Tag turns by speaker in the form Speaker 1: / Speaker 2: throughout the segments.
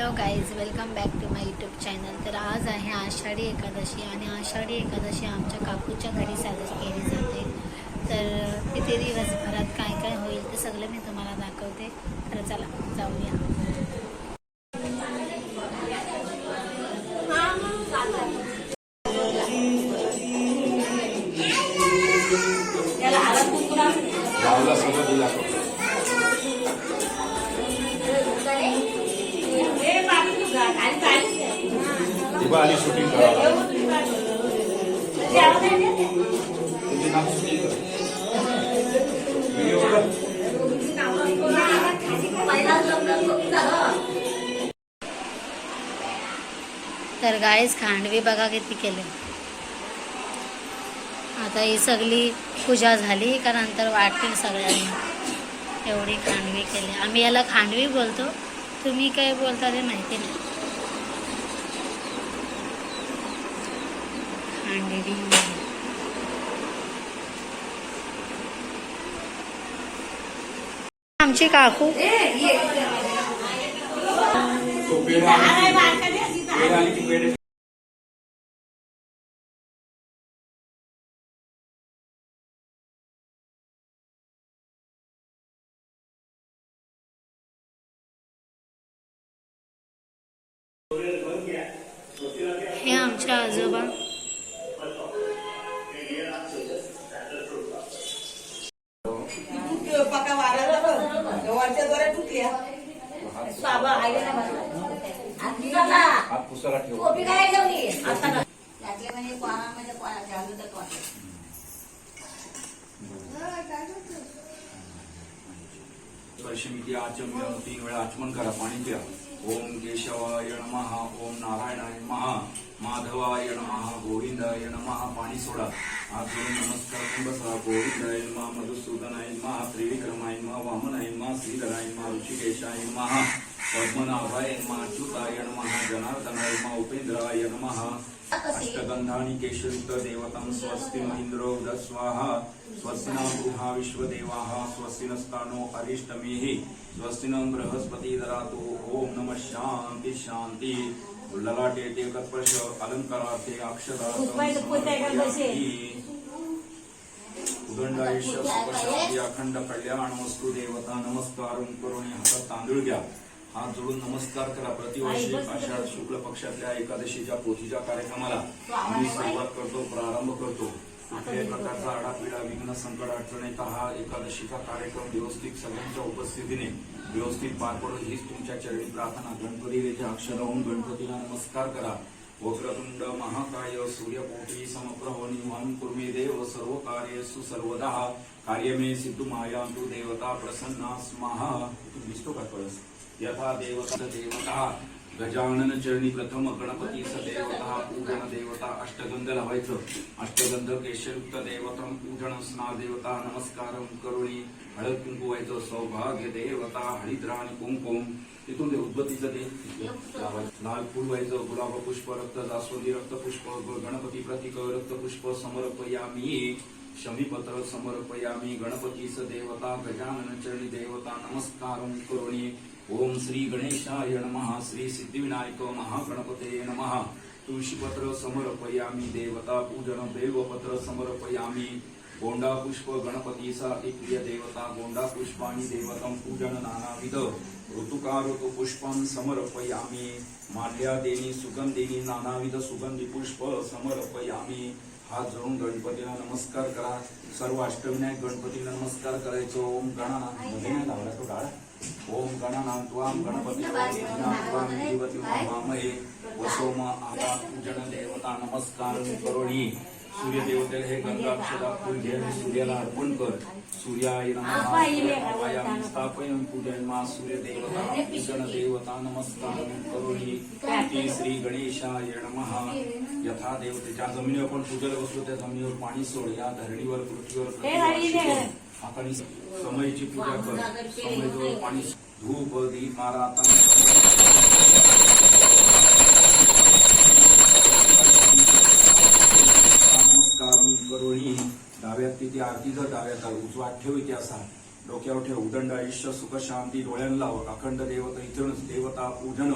Speaker 1: Hello guys welcome back to my YouTube channel तर आज आहे आषाढी एकादशी आणि आषाढी एकादशी आमच्या काकूच्या घरी साजरी केली जाते. तर तिथे दिवसभरात काय काय होईल ते सगळं मी तुम्हाला दाखवते. तर चला जाऊया.
Speaker 2: आणि शूटिंग करावं तुझे नाव शूटिंग कर. व्हिडिओ कर
Speaker 1: तर गाईज खांडवी बघा किती केले. आता ही सगळी पूजा झाली का नंतर वाटतील सगळ्यांना. एवढी खांडवी केली. आम्ही याला खांडवी बोलतो. तुम्ही काय बोलता ते माहिती नाही. खांडवी आमची काकू
Speaker 3: पका वाऱ्याला वरच्या दोऱ्या तुटल्या
Speaker 2: हात पुसायला ठेव. स्पर्शमिती आचम्य तीन वेळा आचमन करा पाणी प्या. ओम केशवाय नमः ओम नारायणाय नमः माधवाय नमः गोविंदाय नमः पाणी सोडा हात जोडून नमस्कार करून बसा गोविंदाय नमः मधुसूदनाय नमः त्रिविक्रमाय नमः वामनाय नमः श्रीधराय नमः ऋषिकेशाय नमः पद्मनाभाय नमः अच्युताय नमः जनार्दनाय नमः उपेंद्राय नमः। अष्टगंधानि केशयुक्त देवतं स्वस्ति न इन्द्रो स्वाहा स्वस्ति न गृहा विश्वदेवाः स्वस्ति नस्तानो अरिष्टमेः स्वस्ति न बृहस्पति दरातु ओम नमः शांती शांती ललाटे ते कत्पर्श अलंकाराते अक्षरा उदंडायुष्य सुखशांती अखंड कल्याण वस्तू देवता नमस्कार करून हातात तांदूळ घ्या हात जोडून नमस्कार करा. प्रतिवर्षी आषाढ शुक्ल पक्षातल्या एकादशीच्या पोथीच्या कार्यक्रमाला आम्ही सुरुवात करतो प्रारंभ करतो. कुठल्याही प्रकारचा आडापिडा विघ्न संकट अडचण येता हा एकादशीचा कार्यक्रम व्यवस्थित सगळ्यांच्या उपस्थितीने व्यवस्थित पार पडो हीच तुमच्या चरणी प्रार्थना. गणपती रेखे अक्षर होऊन गणपतीला नमस्कार करा. वक्रतुंड महाकाय सूर्यकोटी समप्रभ निवहन कुर्मे देव सर्व कार्येषु सर्वदा. कार्यमे सिद्धू मायान्तु देवता प्रसन्ना. स्महा तू दिसतो का कळस? यथा देवता देवता गजानन चरणी प्रथम गणपती स देवता पूजन देवता अष्टगंध लावायचं. अष्टगंध केशयुक्त देवतम पूजन स्ना देवता नमस्कार करुणी हळद कुंकू व्हायचं सौभाग्य देवता हरिद्रा आणि कुंकुम. तिथून ते उद्बत्तीचं ते लावायचं. लाल फुल व्हायचं गुलाब पुष्प रक्त जास्वंदी रक्त पुष्प गणपती प्रतीक रक्त पुष्प समर्पयामी. शमीपत्र समर्पयामी गणपती स देवता गजानन चरणी देवता नमस्कार करुणी ओम श्री गणेशाय नमः श्री सिद्धिविनायक महागणपते नमः. तुळशीपत्र समर्पयामी देवता पूजन देवपत्र समर्पयामी. गोंडा पुष्प गणपतीसा प्रिय देवता गोंडा पुष्पाणी देवतं पूजन नानाविध. ऋतुकार ऋतु पुष्पं समर्पयामी. माल्यादेनी सुगंधिनी नानाविध सुगंधी पुष्प समर्पयामी. हात जोडून गणपतीला नमस्कार करा. सर्व अष्टविनायक गणपतीला नमस्कार करायचो. ओम नाही लावला तो डाळ. ओम गणानां त्वां गणपती त्वां देवती वामहे वसोम आवा पूजन देवता नमस्कार करोणी सूर्य देवतेला हे गंगाक्षरा फुल घे सूर्याला अर्पण कर. सूर्याय नमः. स्थापयन पूजन मा सूर्य देवता पूजन देवता नमस्कार. इति श्री गणेशाय नमः. यथा देवते. ज्या जमिनीवर आपण पूजेला बसलो त्या जमिनीवर पाणी सोड. या धरणीवर पृथ्वीवर. आपण समयची पूजा कर. समयजवळ पाणी धूप दीप मारा नमस्कार डाव्यात तिथे आरती जर डाव्यात उजवात ठेव इथे असा डोक्यावर ठेव उदंड आयुष्य सुख शांती डोळ्याला लाव. अखंड देवता इथून देवता पूजन.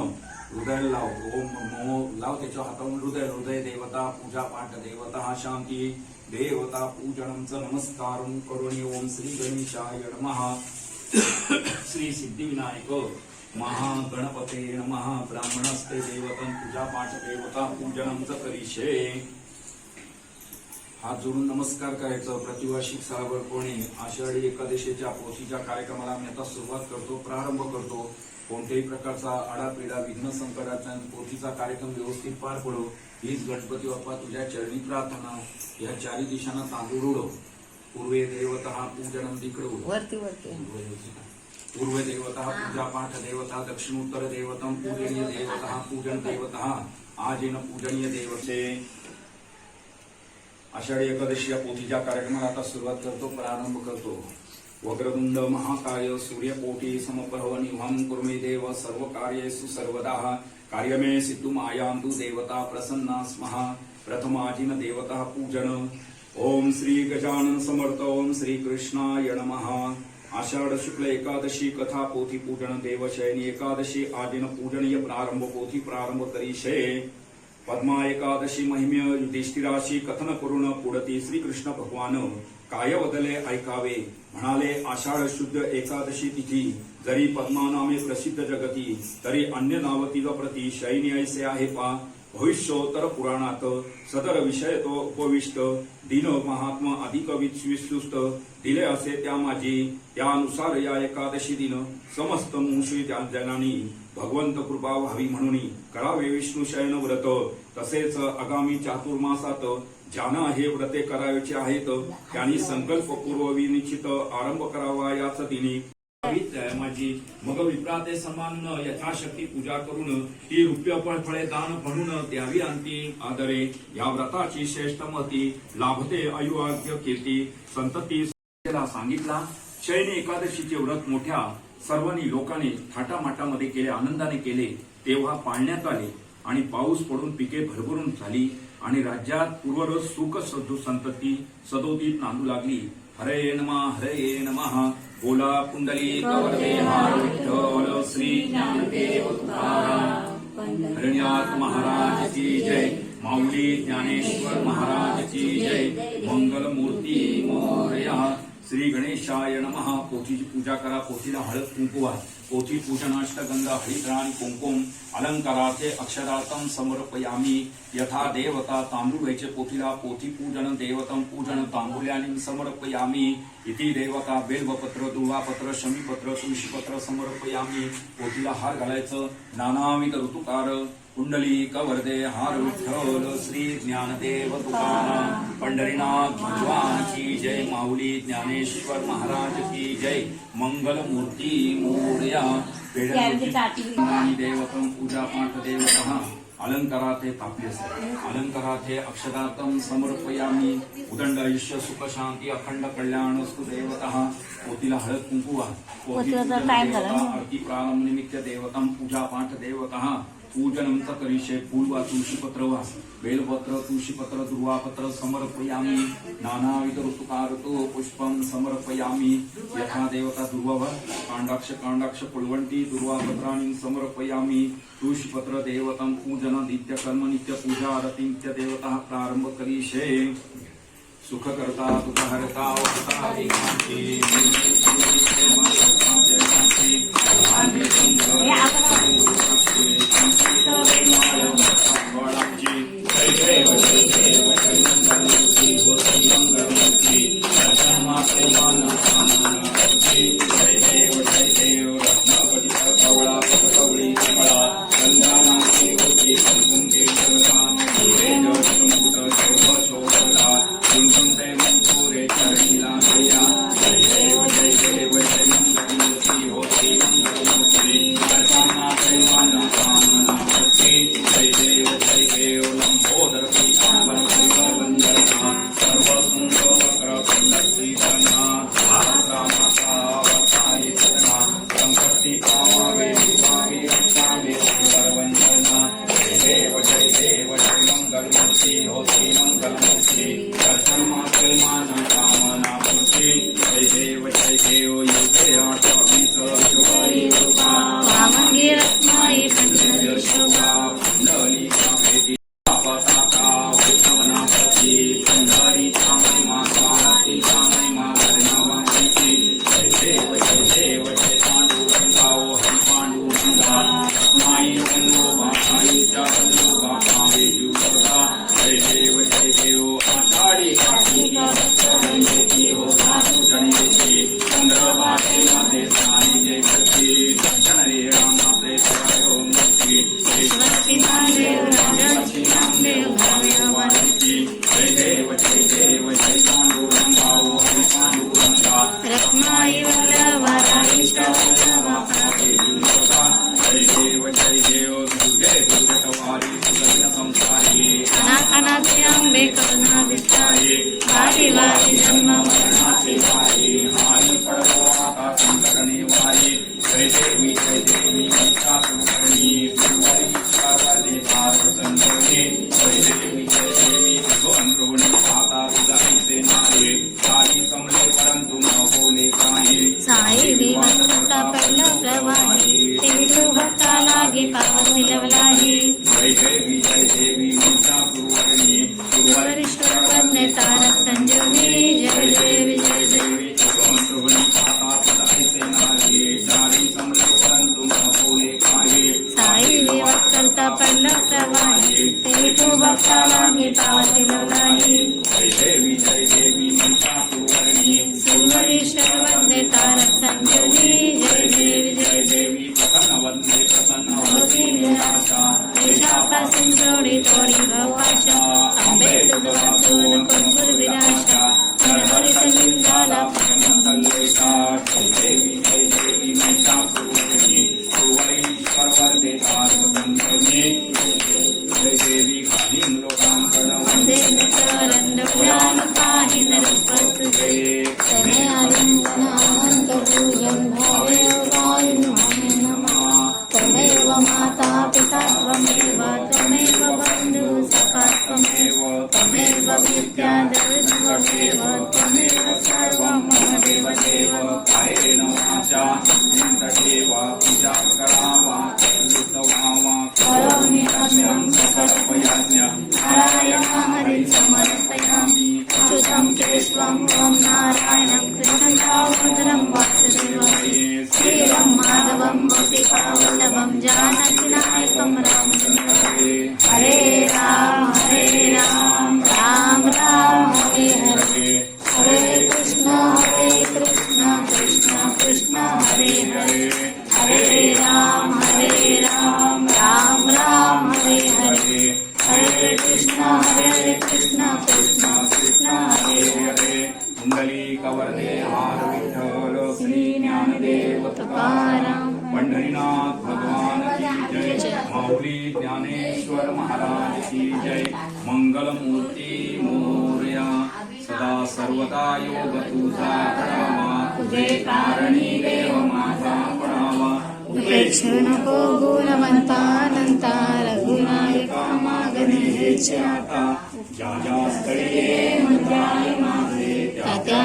Speaker 2: हृदयाला लाव. ओम मोह लाव त्याच्या हातावरून हृदय हृदय देवता पूजा पाठ. देवता हा शांती. देवता पूजनंच नमस्कार करुणी ओम श्री गणेशाय नमः. श्री सिद्धिविनायक महागणपते नमः. ब्राह्मणस्ते देवतं पूजा पाठ देवता पूजनंच करीशे हात जोडून नमस्कार करायचं. प्रतिवार्षिक सावर कोणी? आषाढी एकादशीच्या पोथीच्या कार्यक्रमाला मी आता सुरुवात करतो प्रारंभ करतो. कोणत्याही प्रकारचा आडापिडा विघ्न संकटाचा पोथीचा कार्यक्रम व्यवस्थित पार पडो. हीच गणपती बाप्पा तुझ्या चरणी प्रार्थना. या चारी दिशांना तांदूळ उडव. पूर्वे देवता पूजनम तिकडे उडव.
Speaker 3: वरती वरती.
Speaker 2: पूर्व देवता. पूजा पाठ देवता दक्षिणोत्तर देवतम पूजनीय देवता पूजन देवता. आजेन पूजनीय देवते. आषाढी एकादशी या पोथीच्या कार्यक्रमाला आता सुरुवात करतो प्रारंभ करतो. वक्रतुंड महाकाय सूर्यकोटी समप्रभ निभम कुर्मे देव सर्व कार्येषु सर्वदा. कार्यमे सिद्धू मायांतु देवता प्रसन्ना स्मः. प्रथमाजिन देवता पूजन. ओम श्री गजानन समर्थ ओम श्री कृष्णाय नमः. आषाढ शुक्ल एकादशी कथा पोथी पूजन देवशयनी एकादशी आदिन पूजनीय प्रारंभ पोथी प्रारंभ करीशे पद्मा एकादशी महिम्य युधिष्ठिराशी कथन करून पुढती श्रीकृष्ण भगवान. काय बदले ऐकावे? म्हणाले आषाढ शुद्ध एकादशी तिथी. जरी पद्मा नामे प्रसिद्ध जगती तरी अन्य नाव तिज प्रती शैन्य ऐसे आहे पा. भविष्योत्तर पुराणात सदर विषय तो उपविष्ट. दिन महात्मा अधिक विश्वस्त दिले असे त्या माझी त्यानुसार या एकादशी दिन समस्त मुंशी जनानी. भगवंत कृपा व्हावी म्हणून करावे विष्णू शयन व्रत. तसेच आगामी चातुर्मासात ज्यानं हे व्रते करायचे आहेत त्यांनी संकल्पपूर्व विनिश्चित आरंभ करावा याच दिनी माझी मग विप्राते समान यथाशक्ती पूजा करून ती रुप्य फळे दान म्हणून द्यावी अंती आदरे. या व्रताची श्रेष्ठ मती लाभते आयुआग्य कीर्ती. संतती सांगितला शयनी एकादशीचे व्रत मोठ्या सर्वांनी लोकांनी थाटामाटामध्ये केले आनंदाने केले तेव्हा पाळण्यात आले आणि पाऊस पडून पिके भरभरून झाली आणि राज्यात पूर्वरस सुख सदू संतती सदोतीत नांदू लागली. हरे नमा हरे नमा. बोला कुंडली हार विठ्ठल श्री हरिनाथ महाराज की जय. माऊली ज्ञानेश्वर महाराज की जय. मंगलमूर्ती मोरया. श्री गणेशाय नमः। पोथीची पूजा करा पोथीला हळद कुंकुवा पोथी पूजनाष्टगंधा हरिद्र आणि कुंकुम अलंकाराचे अक्षरार्थम समर्पयामी। यथा देवता तांदूळ व्हायचे पोथीला पोथी पूजन देवतम पूजन तांबुल्याने समर्पयामी। इति देवता बेलवपत्र दुर्वापत्र शमीपत्र तुळशीपत्र समर्पयामी। पोथीला हार घालायचं नानाविध ऋतुकार कुंडली कवर्दे हार विठ्ठल श्री ज्ञानदेव तुकाराम पंढरीनाथ भगवान की जय माऊली ज्ञानेश्वर महाराज की जय मंगल मूर्ती मोरया देवतम पूजा पाठ देवतः अलंकारात तापले असते अलंकारात हे अक्षरार्थम समर्पयामी। उदंड आयुष्य सुख शांती अखंड कल्याण असतो देवतः। पोतीला हळद कुंकुवा. आरती प्रारंभ निमित्त देवतम पूजा पाठ देवतः। पूजनंच करिष्ये पूर्वा तुळशीपत्र वा बेलपत्र तुळशीपत्र दुर्वापत्र समर्पयामी। नानाविध ऋतुकारतो पुष्पम समर्पयामी। यथा देवता दुर्वा कांडाक्ष कांडाक्ष पुळवंटी दुर्वापत्राणी समर्पयामी। तुळशीपत्र देवतम पूजन नित्य कर्म नित्य पूजा आरती नित्य देवता प्रारंभ करिष्ये सुख
Speaker 1: Thank you. Krishna.
Speaker 2: Uh,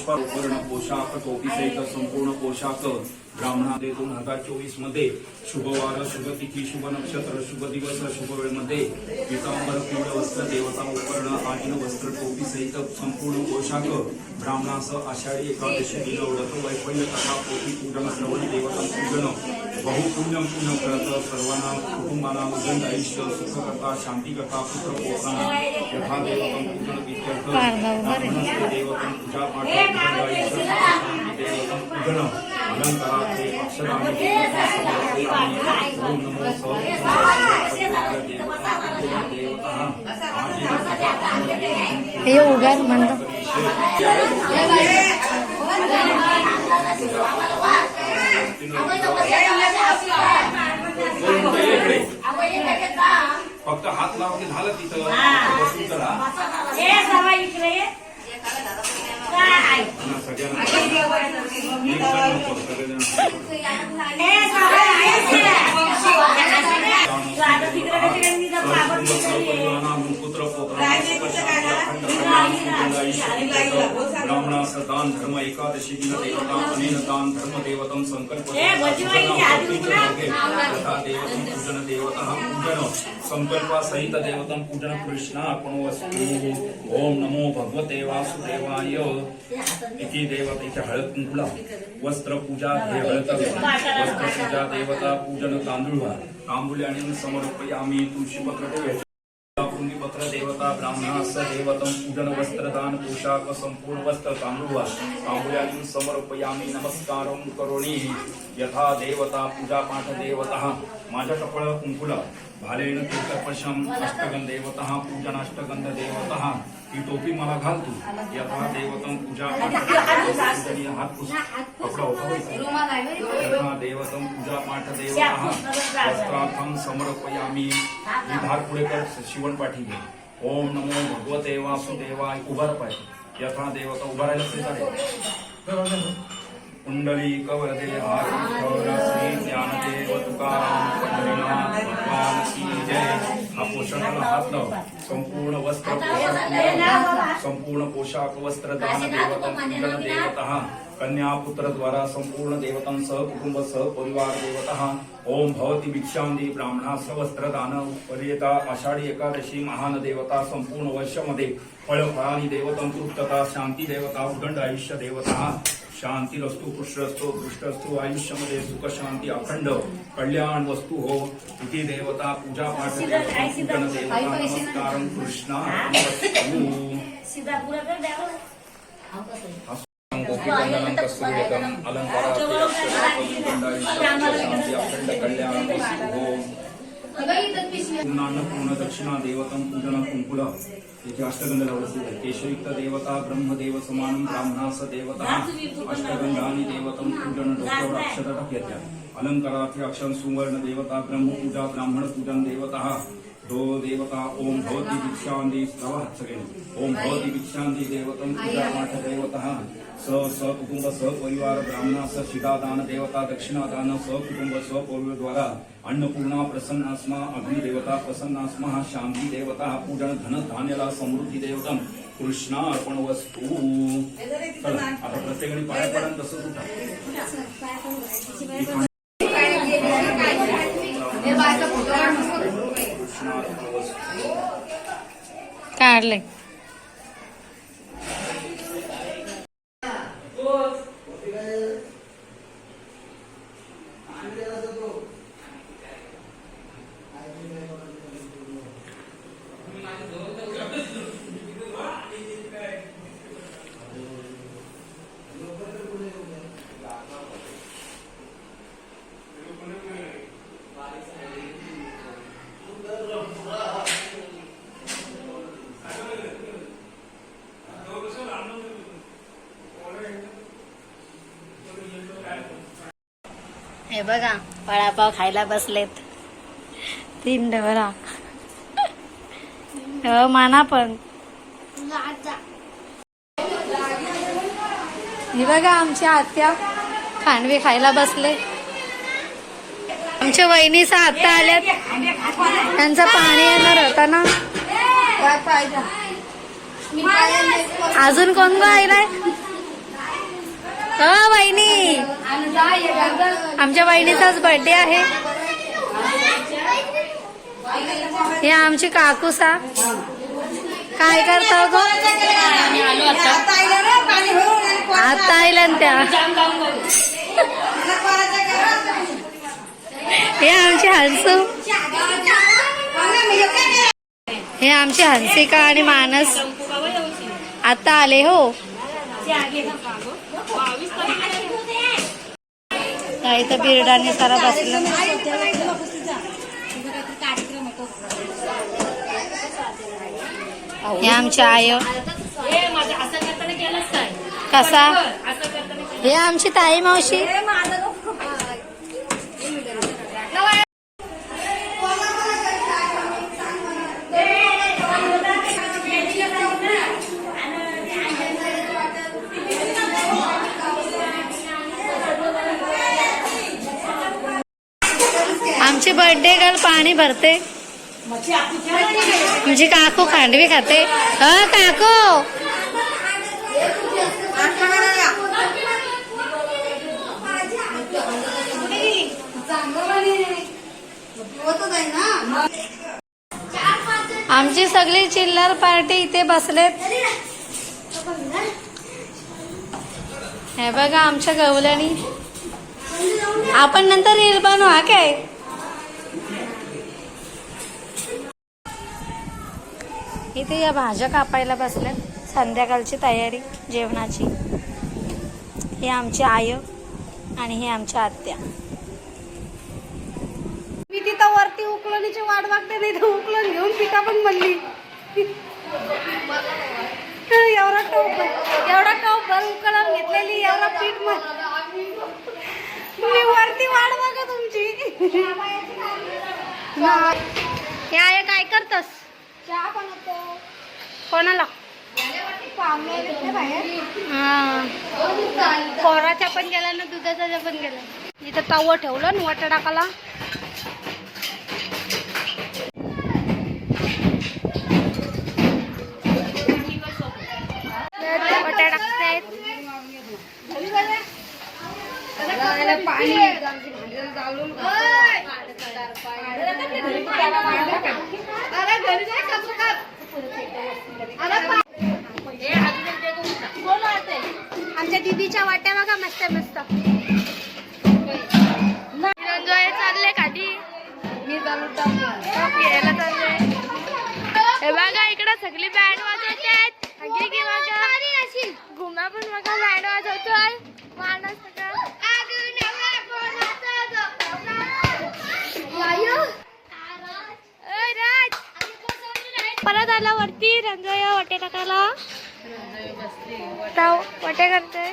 Speaker 2: Pushpa पोशाख टोपी सहित संपूर्ण पोशाख ब्राह्मणा दोन हजार चोवीसमध्ये शुभ वार शुभ तिथी शुभ नक्षत्र शुभ दिवस शुभ वेळमध्ये पितांबर पिवळ वस्त्र देवता उपकरण आदिन वस्त्र टोपी सहित संपूर्ण पोशाख ब्राह्मणास आषाढी एकादशी दिन ओळख वैफल्य कथा पोटी पूजन श्रवण देवता पूजन बहुपुण्यम पुण्य करत सर्वांना कुटुंबाला उदंड आयुष्य सुख कथा सुखकथा शांतिकथा पुत्र पोषण यथा देवतम पूजन इत्यर्थ देवतम पूजा पाठ अलंकाराचे
Speaker 4: हे उगाच म्हणतो
Speaker 2: फक्त हात लावून झालं तिथं. बसून चला सगळेजण.
Speaker 3: ए सर्व आहेस का? तू आता तिकडे कशी काय मी जर बाबा तिकडे ये.
Speaker 2: ब्राह्मणास दान धर्म एकादशी दिन देवता अनेन दान धर्म देवतम संकल्प
Speaker 3: ए, भजीवाईची आधी उघडा.
Speaker 2: तथा देवतम पूजन देवता पूजन संकल्प सहित देवतम पूजन कृष्णा आपण वस्तू ओम नमो भगवते वासुदेवाय इति देवता इथे हळद कुंकुला वस्त्र पूजा हे हळद वस्त्र पूजा देवता पूजन तांदूळ तांबुले आणि समर्पयामी तुळशी वक्रदेवता देवता ब्राह्मणास देवतम पूजन वस्त्रदान पोशाख संपूर्ण वस्त्र समर्पयामी नमस्कारं करोणी यथा देवता पूजा पाठ माझ्या कपळ कुंकुला भालेन तीर्थपशम अष्टगंध देवता पूजन अष्टगंध देवता। ही टोपी मला घालतो यथा देवतम पूजा हात कपडा यथा देवतम पूजा पाठ देवता। वस्त्रार्थम समर्पयामी। मी धार पुढे शिवण पाठी घे। ओम नमो भगवते वासुदेवाय उभार पाहिजे यथा देवता उभारायला राहिला कुंडली कवरदे श्री ज्ञानदेव तुकाराम पंढरीनाथ भगवान की जय हा पोषणाला संपूर्ण वस्त्र पोषण संपूर्ण पोशाख वस्त्र दान देवतम पूजन देवतः कन्या पुत्र द्वारा संपूर्ण देवतं सह कुटुंब सह परिवार देवतः ओम भवती भिक्षांदी ब्राह्मणा सवस्त्र दान पर्यता आषाढी एकादशी महान देवता संपूर्ण वर्षामध्ये फळ फळानी देवतं तृप्तता शांती देवता उदंड आयुष्य देवता शांती असतो पुष्ट असतो दृष्ट असतो आयुष्यामध्ये सुख शांती अखंड कल्याण वस्तू हो. इथे देवता पूजा पाठ देवता नमस्कारं कृष्णा अलङ्कारात् शांती अखंड कल्याण वस्तू हो. पूर्ण दक्षिणा देवतं पूजन कुंकुल याची अष्टगंध लावले केशयुक्त देवता ब्रह्मदेव समानं ब्राह्मणास देवता अष्टगंधानि देवतं पूजन डोक्यावर अक्षता टाकल्या अक्षर सुवर्ण देवता ब्रह्मपूजा ब्राह्मण पूजन देवता दो देवता ओम भवती दीक्षांदी प्रवाह सगळे ओम भवती दीक्षांदी देवतं पूजा पाठ देवता। स स कुटुंब स ब्राह्मणा स शिदादान देवता दक्षिणादान स कुटुंब द्वारा अन्नपूर्णा प्रसन्नास्मा अग्निदेवता प्रसन्नास्मा शांती देवता पूजन धन धान्यला समृद्धी देवतम कृष्णा अर्पण वस्तू चला आता प्रत्येकाने पाया पडा तसं
Speaker 1: काढलंय. बघा वडापाव खायला बसलेत. तीन डबरा हो माना पण. हे बघा आमच्या आत्या खांडवी खायला बसले. आमच्या वहिनीचा आत्ता आल्यात. त्यांचं पाणी येणार होता ना. अजून कोण गायलाय हो वाहिनी. आमच्या वाहिनीचाच बर्थडे आहे. हे आमची काकूसा काय करता गो आता आल्या त्या. हे आमची हंसू. हे आमची हंसिका आणि मानस. आता आले हो. काही तर बिरडाने सारा बसलं हे आमची आय कसा? हे आमची ताई मावशी. बर्थडे गर्ल पाणी भरते. म्हणजे काकू खांडवी खाते. अ काकू. आमची सगळी चिल्लर पार्टी इथे बसलेत. हे बघा आमच्या गवल्यानी आपण नंतर रील बनवा हा काय? इथे या भाज्या कापायला बसल्यात संध्याकाळची तयारी जेवणाची. हे आमची आय आणि हे आमच्या आत्या.
Speaker 5: मी तिथं वरती उकलणीची वाट बघते नाही तर उकलन घेऊन पिठा पण म्हणली. एवढा टोप एवढा टोप उकळून घेतलेली एवढा पीठ मग मी वरती वाट बघा तुमची. हे काय करतस? चहा बनवतो कोणाला? हा. खोराच्या पण गेला ना दुधाचा पण गेला. इथं तवा ठेवलं ना वाटा टाकाला आपण पण बघा. बँड वाजवतोय माणूस परत आला वरती रंजोया वाटे टाकायला. ताव वाटे करतोय.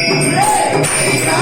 Speaker 1: Yeah.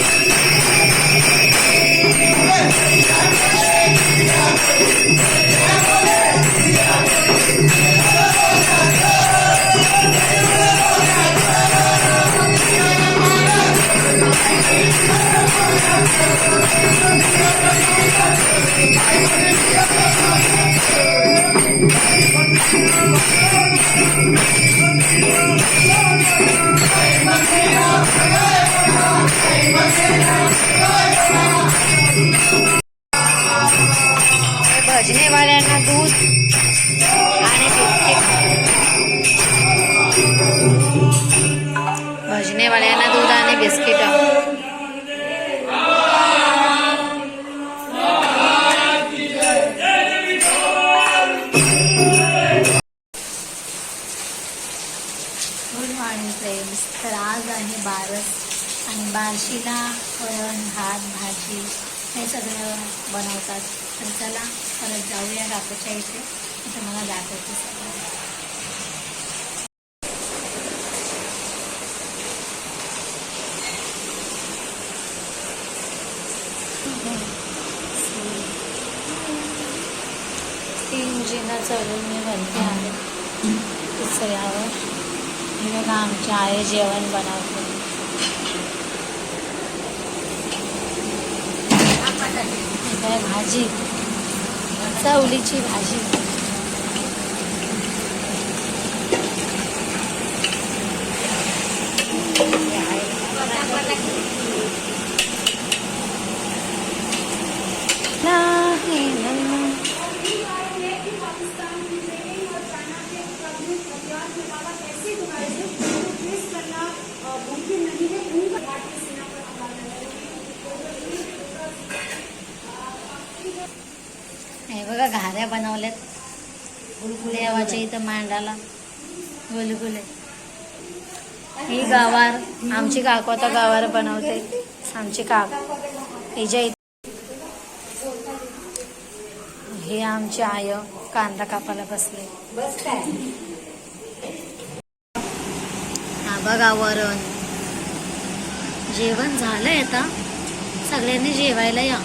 Speaker 1: बारस आणि बारशीला वळण भात भाजी हे सगळं बनवतात. तर चला परत जाऊया काकूच्या इथे. इथे मला दाखवते सगळं. तीन जिना चढून मी वरती आले. तिसऱ्यावर बघा आमच्या आई जेवण बनवते. हे काय भाजी चवलीची भाजी नाही नन्ना. हे बघा घाऱ्या बनवल्यात. देवाच्या इथं मांडाला गुलगुले. ही गावार आमची काकू आता गावार बनवते. आमची काक. हिच्या इथे. हे आमची आय कांदा कापायला बसले. हा बघा वरण. जेवण झालंय आता. सगळ्यांनी जेवायला या.